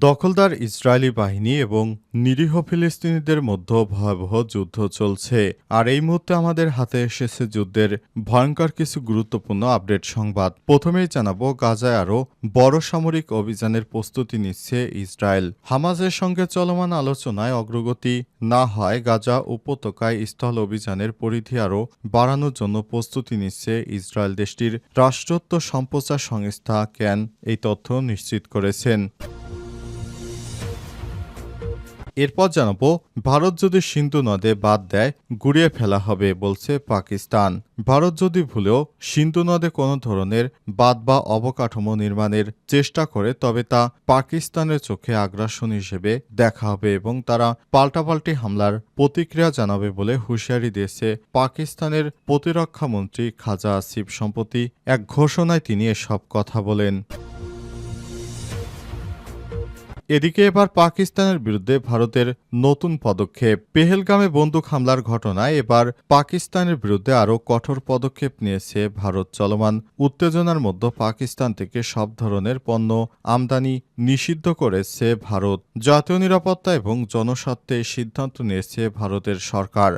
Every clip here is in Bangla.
দখলদার ইসরায়েলি বাহিনী এবং নিরীহ ফিলিস্তিনিদের মধ্যে ভয়াবহ যুদ্ধ চলছে। আর এই মুহূর্তে আমাদের হাতে এসেছে যুদ্ধের ভয়ঙ্কর কিছু গুরুত্বপূর্ণ আপডেট সংবাদ। প্রথমেই জানাব, গাজায় আরও বড় সামরিক অভিযানের প্রস্তুতি নিচ্ছে ইসরায়েল। হামাজের সঙ্গে চলমান আলোচনায় অগ্রগতি না হয়, গাজা উপত্যকায় স্থল অভিযানের পরিধি আরও বাড়ানোর জন্য প্রস্তুতি নিচ্ছে ইসরায়েল দেশটির রাষ্ট্রত্ব সম্প্রচার সংস্থা ক্যান এই তথ্য নিশ্চিত করেছেন। এরপর জানাব, ভারত যদি সিন্ধু নদে বাদ দেয়, গুড়িয়ে ফেলা হবে বলছে পাকিস্তান। ভারত যদি ভুলেও সিন্ধু নদে কোনো ধরনের বাদ বা অবকাঠামো নির্মাণের চেষ্টা করে, তবে তা পাকিস্তানের চোখে আগ্রাসন হিসেবে দেখা হবে এবং তারা পাল্টাপাল্টি হামলার প্রতিক্রিয়া জানাবে বলে হুঁশিয়ারি দিয়েছে পাকিস্তানের প্রতিরক্ষা মন্ত্রী খাজা আসিফ। সম্প্রতি এক ঘোষণায় তিনি এসব কথা বলেন। এদিকে এবার পাকিস্তানের বিরুদ্ধে ভারতের নতুন পদক্ষেপ। পেহেলগামে বন্দুক হামলার ঘটনায় এবার পাকিস্তানের বিরুদ্ধে আরও কঠোর পদক্ষেপ নিয়েছে ভারত। চলমান উত্তেজনার মধ্যে পাকিস্তান থেকে সব ধরনের পণ্য আমদানি নিষিদ্ধ করেছে ভারত। জাতীয় নিরাপত্তা এবং জনস্বার্থে সিদ্ধান্ত নিয়েছে ভারতের সরকার।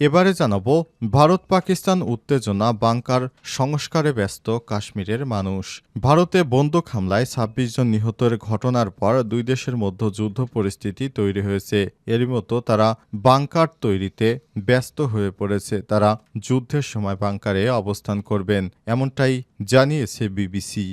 এবারে জানাব, ভারত পাকিস্তান উত্তেজনা, বাংকার, সংস্কারে ব্যস্ত কাশ্মীরের মানুষ। ভারতে বন্দুক হামলায় ছাব্বিশ জন নিহতের ঘটনার পর দুই দেশের মধ্যে যুদ্ধ পরিস্থিতি তৈরি হয়েছে। এরই মতো তারা বাংকার তৈরিতে ব্যস্ত হয়ে পড়েছে। তারা যুদ্ধের সময় বাংকারে অবস্থান করবেন, এমনটাই জানিয়েছে বিবিসি।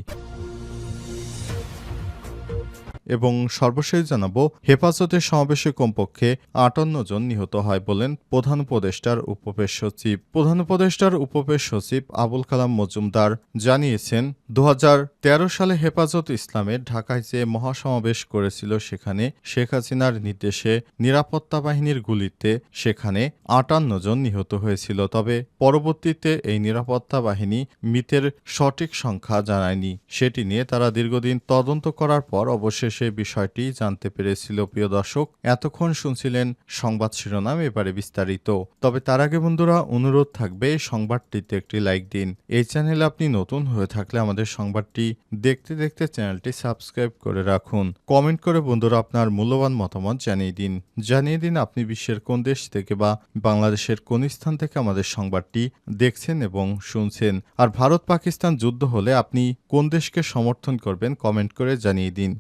এবং সর্বশেষ জানাব, হেফাজতের সমাবেশে কমপক্ষে আটান্ন জন নিহত হয় বলেন প্রধান উপদেষ্টার উপপেশ সচিব। প্রধান উপদেষ্টার উপপেশ সচিব আবুল কালাম মজুমদার জানিয়েছেন দু হাজার তেরো সালে হেফাজত ইসলামের ঢাকায় যে মহাসমাবেশ করেছিল সেখানে শেখ হাসিনার নির্দেশে নিরাপত্তা বাহিনীর গুলিতে সেখানে আটান্ন জন নিহত হয়েছিল, তবে পরবর্তীতে এই নিরাপত্তা বাহিনী মৃতের সঠিক সংখ্যা জানায়নি। সেটি নিয়ে তারা দীর্ঘদিন তদন্ত করার পর অবশেষে বিষয়টি জানতে পেরেছিল, প্রিয় দর্শক। এতক্ষণ শুনছিলেন সংবাদ শিরোনাম এবারে বিস্তারিত। তবে তার আগে বন্ধুরা, অনুরোধ থাকবে সংবাদটিতে একটি লাইক দিন। এই চ্যানেলে আপনি নতুন হয়ে থাকলে আমাদের সংবাদটি দেখতে দেখতে চ্যানেলটি সাবস্ক্রাইব করে রাখুন। কমেন্ট করে বন্ধুরা আপনার মূল্যবান মতামত জানিয়ে দিন। জানিয়ে দিন আপনি বিশ্বের কোন দেশ থেকে বা বাংলাদেশের কোন স্থান থেকে আমাদের সংবাদটি দেখছেন এবং শুনছেন। আর ভারত পাকিস্তান যুদ্ধ হলে আপনি কোন দেশকে সমর্থন করবেন কমেন্ট করে জানিয়ে দিন।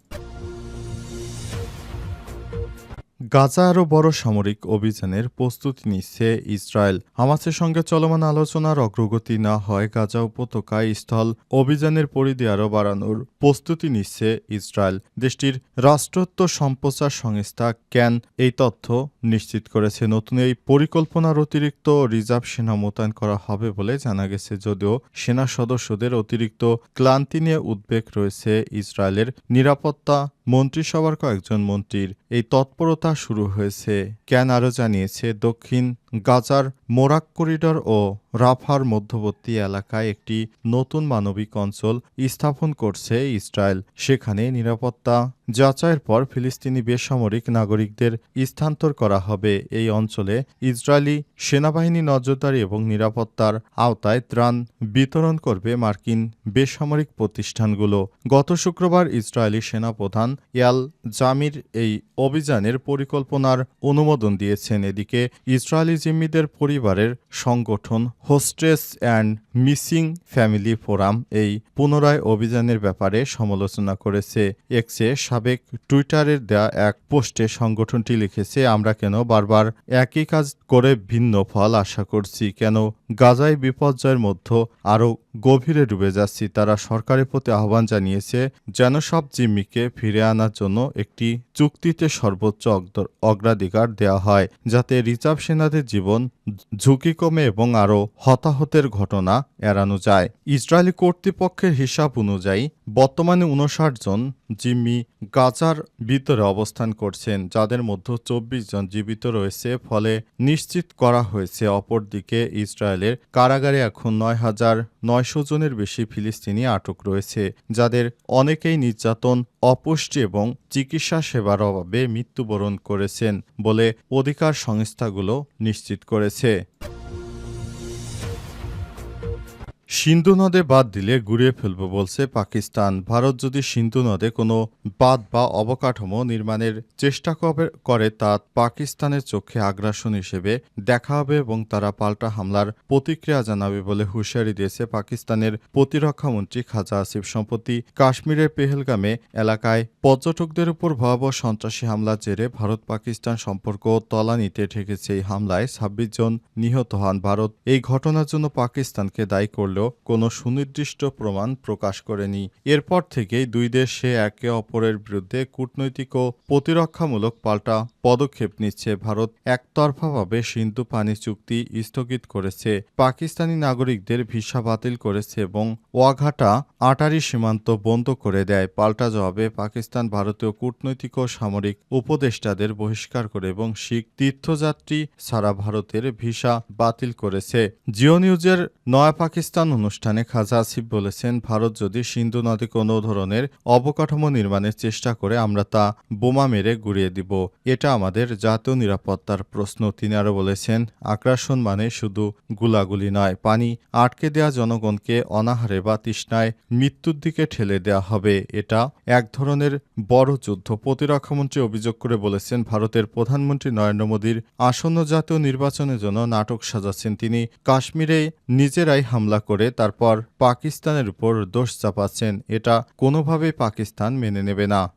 গাজা আরও বড় সামরিক অভিযানের প্রস্তুতি নিচ্ছে ইসরায়েল। হামাসের সঙ্গে চলমান আলোচনার অগ্রগতি না হয় গাজা উপত্যকায় স্থল অভিযানের পরিধি আরও বাড়ানোর প্রস্তুতি নিচ্ছে ইসরায়েল। দেশটির রাষ্ট্রত্ব সম্প্রচার সংস্থা ক্যান এই তথ্য নিশ্চিত করেছে। নতুন এই পরিকল্পনার অতিরিক্ত রিজার্ভ সেনা মোতায়েন করা হবে বলে জানা গেছে, যদিও সেনা সদস্যদের অতিরিক্ত ক্লান্তি নিয়ে উদ্বেগ রয়েছে ইসরায়েলের নিরাপত্তা মন্ত্রিসভার কয়েকজন মন্ত্রীর এই তৎপরতা শুরু হয়েছে। ক্যান আরও জানিয়েছে দক্ষিণ গাজার মোরাক করিডর ও রাফার মধ্যবর্তী এলাকায় একটি নতুন মানবিক অঞ্চল স্থাপন করছে ইসরায়েল। সেখানে নিরাপত্তা যাচাইয়ের পর ফিলিস্তিনি বেসামরিক নাগরিকদের স্থানান্তর করা হবে। এই অঞ্চলে ইসরায়েলি সেনাবাহিনী নজরদারি এবং নিরাপত্তার আওতায় ত্রাণ বিতরণ করবে মার্কিন বেসামরিক প্রতিষ্ঠানগুলো। গত শুক্রবার ইসরায়েলি সেনাপ্রধান ইয়াল জামির এই অভিযানের পরিকল্পনার অনুমোদন দিয়েছেন। এদিকে ইসরায়েলি জিম্মিদের পরিবারের সংগঠন hostages and missing family forum এই পুনরায় অভিযানের ব্যাপারে সমালোচনা করেছে। এক্সে সাবেক টুইটারের দেয়া এক পোস্টে সংগঠনটি লিখেছে, আমরা কেন বারবার একই কাজ করে ভিন্ন ফল আশা করছি? কেন গাজায় বিপর্যয়ের মধ্যে আরও গভীরে ডুবে যাচ্ছি তারা সরকারের প্রতি আহ্বান জানিয়েছে যেন সব জিম্মিকে ফিরে আনার জন্য একটি চুক্তিতে সর্বোচ্চ অগ্র- অগ্রাধিকার দেওয়া হয়, যাতে রিজার্ভ সেনাদের জীবন ঝুঁকি কমে এবং আরও হতাহতের ঘটনা এড়ানো যায়। ইসরায়েলি কর্তৃপক্ষের হিসাব অনুযায়ী, বর্তমানে উনষাট জন জিম্মি গাজার ভিতরে অবস্থান করছেন, যাদের মধ্যে চব্বিশ জন জীবিত রয়েছে, ফলে নিশ্চিত করা হয়েছে অপরদিকে ইসরায়েলের কারাগারে এখন নয় হাজার নয়শো জনের বেশি ফিলিস্তিনি আটক রয়েছে, যাদের অনেকেই নির্যাতন, অপুষ্টি এবং চিকিৎসা সেবার অভাবে মৃত্যুবরণ করেছেন বলে অধিকার সংস্থাগুলো নিশ্চিত করেছে। সিন্ধু নদে বাদ দিলে গুড়িয়ে ফেলব বলছে পাকিস্তান। ভারত যদি সিন্ধু নদে কোনো বাদ বা অবকাঠামো নির্মাণের চেষ্টা করে, তা পাকিস্তানের চোখে আগ্রাসন হিসেবে দেখা হবে এবং তারা পাল্টা হামলার প্রতিক্রিয়া জানাবে বলে হুঁশিয়ারি দিয়েছে পাকিস্তানের প্রতিরক্ষামন্ত্রী খাজা আসিফ। সম্প্রতি কাশ্মীরের পেহেলগামে এলাকায় পর্যটকদের উপর ভয়াবহ সন্ত্রাসী হামলার জেরে ভারত পাকিস্তান সম্পর্ক তলানিতে ঠেকেছে এই হামলায় ছাব্বিশ জন নিহত হন। ভারত এই ঘটনার জন্য পাকিস্তানকে দায়ী করলেও কোনো সুনির্দিষ্ট প্রমাণ প্রকাশ করেনি। এরপর থেকেই দুই দেশে একে অপরের বিরুদ্ধে কূটনৈতিক ও প্রতিরক্ষামূলক পাল্টা পদক্ষেপ নিচ্ছে ভারত। একতরফাভাবে সিন্ধু পানি চুক্তি স্থগিত করেছে, পাকিস্তানি নাগরিকদের ভিসা বাতিল করেছে এবং ওয়াঘাটা আটারি সীমান্ত বন্ধ করে দেয়। পাল্টা জবাবে পাকিস্তান ভারতীয় কূটনৈতিক ও সামরিক উপদেষ্টাদের বহিষ্কার করে এবং শিখ তীর্থযাত্রী ছাড়া ভারতের ভিসা বাতিল করেছে। জিও নিউজের নয়া পাকিস্তান অনুষ্ঠানে খাজা আসিফ বলেছেন, ভারত যদি সিন্ধু নদী কোনো ধরনের অবকাঠামো নির্মাণের চেষ্টা করে, আমরা তা বোমা মেরে গুড়িয়ে দিব। এটা আমাদের জাতীয় নিরাপত্তার প্রশ্ন, তিনি আরও বলেছেন। আগ্রাসন মানে শুধু গুলাগুলি নয়, পানি আটকে দেয়া জনগণকে অনাহারে বা তৃষ্ণায় মৃত্যুর দিকে ঠেলে দেওয়া হবে। এটা এক ধরনের বড় যুদ্ধ। প্রতিরক্ষামন্ত্রী অভিযোগ করে বলেছেন, ভারতের প্রধানমন্ত্রী নরেন্দ্র মোদীর আসন্ন জাতীয় নির্বাচনের জন্য নাটক সাজাচ্ছেন, তিনি কাশ্মীরে নিজেরাই হামলা করে তারপর পাকিস্তানের উপর দোষ চাপাচ্ছেন। এটা কোনোভাবেই পাকিস্তান মেনে নেবে না।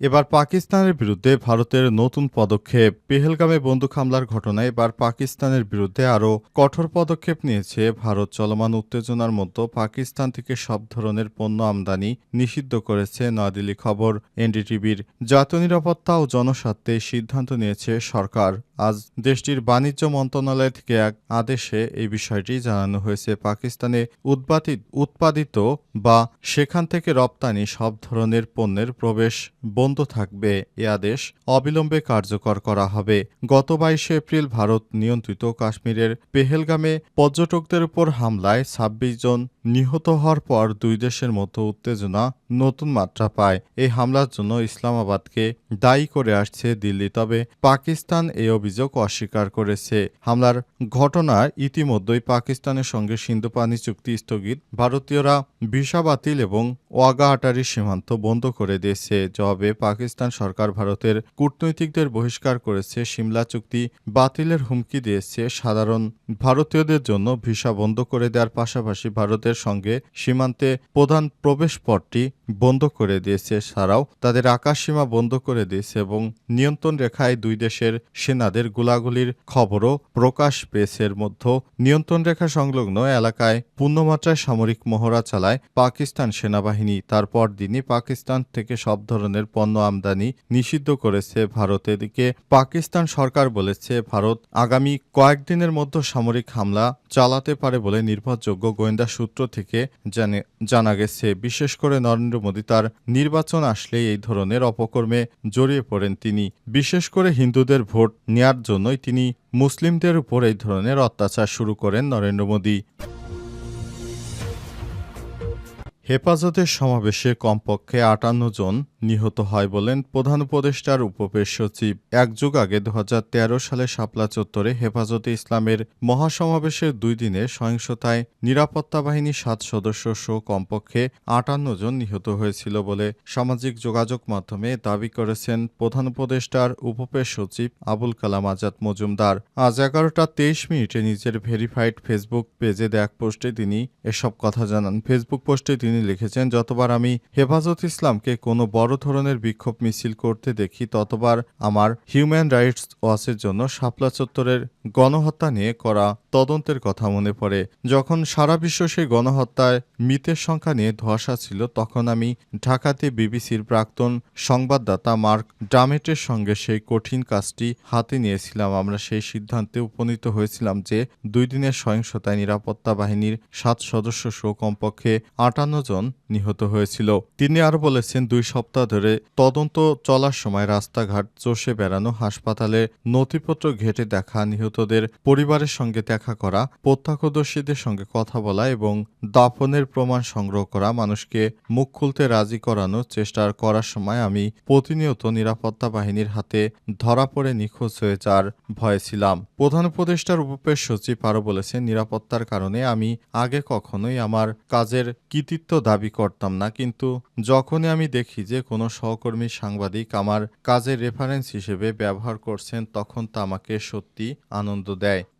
এবার পাকিস্তানের বিরুদ্ধে ভারতের নতুন পদক্ষেপ। পেহেলগামে বন্দুক হামলার ঘটনায় এবার পাকিস্তানের বিরুদ্ধে আরও কঠোর পদক্ষেপ নিয়েছে ভারত। চলমান উত্তেজনার মধ্যে পাকিস্তান থেকে সব ধরনের পণ্য আমদানি নিষিদ্ধ করেছে নয়াদিল্লি খবর। এনডিটিভির জাতীয় নিরাপত্তা ও জনস্বার্থে সিদ্ধান্ত নিয়েছে সরকার। আজ দেশটির বাণিজ্য মন্ত্রণালয় থেকে এক আদেশে এই বিষয়টি জানানো হয়েছে। পাকিস্তানে উৎপাদিত উৎপাদিত বা সেখান থেকে রপ্তানি সব ধরনের পণ্যের প্রবেশ বন্ধ থাকবে। এ আদেশ অবিলম্বে কার্যকর করা হবে। গত বাইশে এপ্রিল ভারত নিয়ন্ত্রিত কাশ্মীরের পেহেলগামে পর্যটকদের উপর হামলায় ছাব্বিশ জন নিহত হওয়ার পর দুই দেশের মধ্যে উত্তেজনা নতুন মাত্রা পায়। এই হামলার জন্য ইসলামাবাদকে দায়ী করে আসছে দিল্লি, তবে পাকিস্তান এই অভিযোগ অস্বীকার করেছে। হামলার ঘটনায় ইতিমধ্যেই পাকিস্তানের সঙ্গে সিন্ধু পানি চুক্তি স্থগিত। ভারতীয়রা ভিসা বাতিল এবং ওয়াগা আটারি সীমান্ত বন্ধ করে দিয়েছে। জবাবে পাকিস্তান সরকার ভারতের কূটনৈতিকদের বহিষ্কার করেছে। সিমলা চুক্তি বাতিলের হুমকি দিয়েছে সাধারণ ভারতীয়দের জন্য। ভিসা বন্ধ করে দেওয়ার পাশাপাশি ভারতের সঙ্গে সীমান্তে প্রধান প্রবেশ পথটি বন্ধ করে দিয়েছে সারাও। তাদের আকাশসীমা বন্ধ করে দিয়েছে এবং নিয়ন্ত্রণ রেখায় দুই দেশের সেনাদের গোলাগুলির খবরও প্রকাশ পেয়েছে। এর মধ্যে নিয়ন্ত্রণ রেখা সংলগ্ন এলাকায় পূর্ণমাত্রায় সামরিক মহড়া চালায় পাকিস্তান সেনাবাহিনী। তারপর দিনই পাকিস্তান থেকে সব ধরনের পণ্য আমদানি নিষিদ্ধ করেছে ভারত। এদিকে পাকিস্তান সরকার বলেছে, ভারত আগামী কয়েকদিনের মধ্যে সামরিক হামলা চালাতে পারে বলে নির্ভরযোগ্য গোয়েন্দা সূত্র থেকে জানে- জানা গেছে। বিশেষ করে নরেন্দ্র মোদী তার নির্বাচন আসলে এই ধরনের অপকর্মে জড়িয়ে পড়েন তিনি। বিশেষ করে হিন্দুদের ভোট নেয়ার জন্যই তিনি মুসলিমদের উপর এই ধরনের অত্যাচার শুরু করেন নরেন্দ্র মোদী। হেফাজতের সমাবেশে কমপক্ষে আটান্ন জন নিহত হয় বলেন প্রধান উপদেষ্টার উপপেশ সচিব। এক যুগ আগে দু হাজার তেরো সালে শাপলা চত্বরে হেফাজতে ইসলামের মহাসমাবেশের দুই দিনে সহিংসতায় নিরাপত্তা বাহিনী সাত সদস্য সহ কমপক্ষে আটান্ন জন নিহত হয়েছিল বলে সামাজিক যোগাযোগ মাধ্যমে দাবি করেছেন প্রধান উপদেষ্টার উপপেশ সচিব আবুল কালাম আজাদ মজুমদার। আজ এগারোটা তেইশ মিনিটে নিজের ভেরিফাইড ফেসবুক পেজে দেখ পোস্টে তিনি এসব কথা জানান। ফেসবুক পোস্টে তিনি লিখেছেন, যতবার আমি হেফাজত ইসলামকে কোনো বড় ধরনের বিক্ষোভ মিছিল করতে দেখি, ততবার আমার হিউম্যান রাইটস ওয়াচের জন্য শাপলা চত্বরের গণহত্যা নিয়ে করা তদন্তের কথা মনে পড়ে। যখন সারা বিশ্ব সেই গণহত্যায় মৃতের সংখ্যা নিয়ে ধোয়াশা ছিল, তখন আমি ঢাকাতে বিবিসির প্রাক্তন সংবাদদাতা মার্ক ডামেটের সঙ্গে সেই কঠিন কাজটি হাতে নিয়েছিলাম। আমরা সেই সিদ্ধান্তে উপনীত হয়েছিলাম যে দুই দিনের সহিংসতায় নিরাপত্তা বাহিনীর সাত সদস্য সহ কমপক্ষে আটান্ন জন নিহত হয়েছিল। তিনি আরও বলেছেন, দুই সপ্তাহ সপ্তাহ ধরে তদন্ত চলার সময় রাস্তাঘাট চষে বেড়ানো, হাসপাতালে নথিপত্র ঘেটে দেখা, নিহতদের পরিবারের সঙ্গে দেখা করা, প্রত্যক্ষদর্শীদের সঙ্গে কথা বলা এবং দাফনের প্রমাণ সংগ্রহ করা, মানুষকে মুখ খুলতে রাজি করানোর চেষ্টা করার সময় আমি প্রতিনিয়ত নিরাপত্তা বাহিনীর হাতে ধরা পড়ে নিখোঁজ হয়ে যাওয়ার ভয়ে ছিলাম। প্রধান উপদেষ্টার উপপেশ সচিব আরও বলেছেন, নিরাপত্তার কারণে আমি আগে কখনোই আমার কাজের কৃতিত্ব দাবি করতাম না, কিন্তু যখনই আমি দেখি যে কোনো সহকর্মী সাংবাদিক আমার কাজের রেফারেন্স হিসেবে ব্যবহার করছেন, তখন তা আমাকে সত্যি আনন্দ দেয়।